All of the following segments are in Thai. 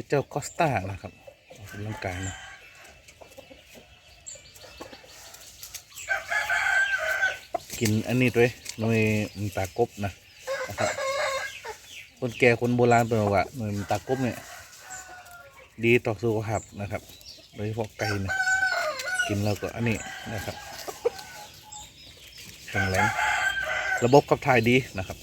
คือเจ้าคอสตานะครับออกกำลังกายนะกินอันนี้ด้วยหน่วยมันตากบนะนะครับคนแก่คนโบราณเป็นบอกว่าหน่วยมันตากบเนี่ย ดีต่อสุขภาพนะครับโดยเฉพาะไก่นะกินแล้วก็อันนี้นะครับแข็งแรงระบบขับถ่ายดีนะครับ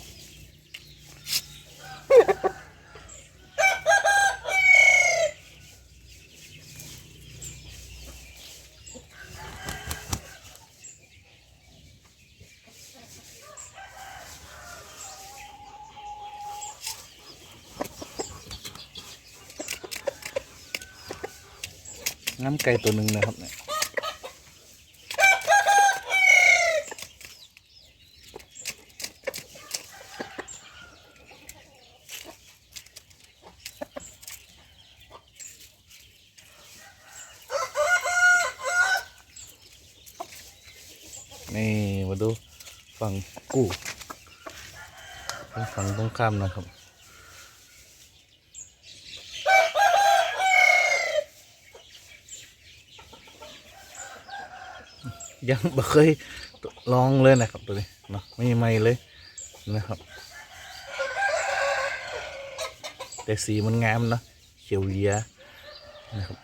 น้ำไก่ตัวหนึ่งนะครับเนี่ยนี่มาดูฝั่งกู้ฝั่งตรงข้ามนะครับ ยังไม่เคยลองเลยนะครับตัวนี้เนาะไม่ไม่เลยนะครับ แต่สีมันงามเนาะเขียวเหลียนะครับ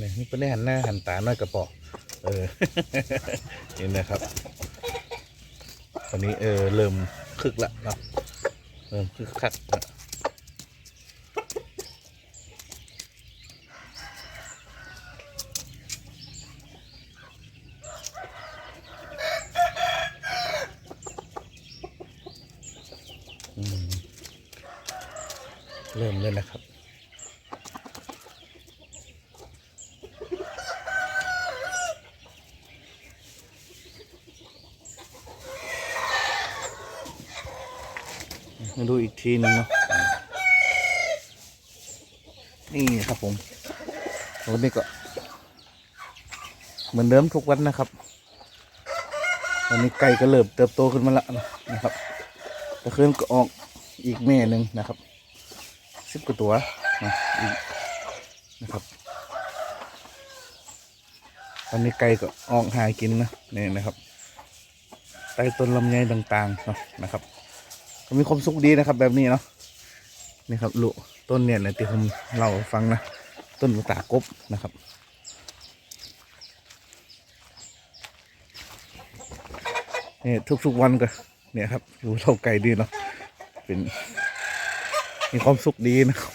เนี่ยนี่เป็นได้หันหน้าหันตาหน้อยกระป๋อเออนี่นะครับตอนนี้เออเริ่มคึกละเนาะเริ่มคึกคักละเริ่มเลยนะครับ มาดูอีกทีหนึงเนาะนี่ครับผมวันนี้ก็ เหมือนเดิมทุกวันนะครับวันนี้ไก่ก็เริ่มเติบโตขึ้นมาแล้วนะครับตะเคืนก็ออกอีกแม่หนึ่งนะครับสิบกว่าตัวนะอีกนะครับวันนี้ไก่ก็ออกหากินนะนี่นะครับใต้ต้นลำไยต่างๆเนาะนะครับ มีความสุขดีนะครับ แบบนี้เนาะนี่ครับลูกต้นเนี่ยนะที่ผมเล่าฟังนะ ต้นตากบนะครับนี่ทุกๆวันก็เนี่ยครับอยู่เท่าไก่ดีเนาะเป็นมีความสุขดีนะครับ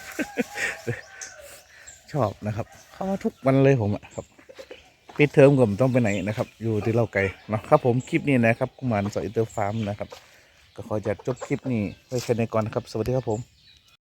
ชอบนะครับ เข้ามาทุกวันเลยผมอะครับปิดเทอมก็ไม่ต้องไปไหนนะครับ อยู่ที่เล่าไก่เนาะครับผมคลิปนี้นะครับกุมารสอยเตอร์ฟาร์มนะครับ ก็ขอจะจบคลิปนี้ไว้แค่นี้ก่อนนะครับ สวัสดีครับผม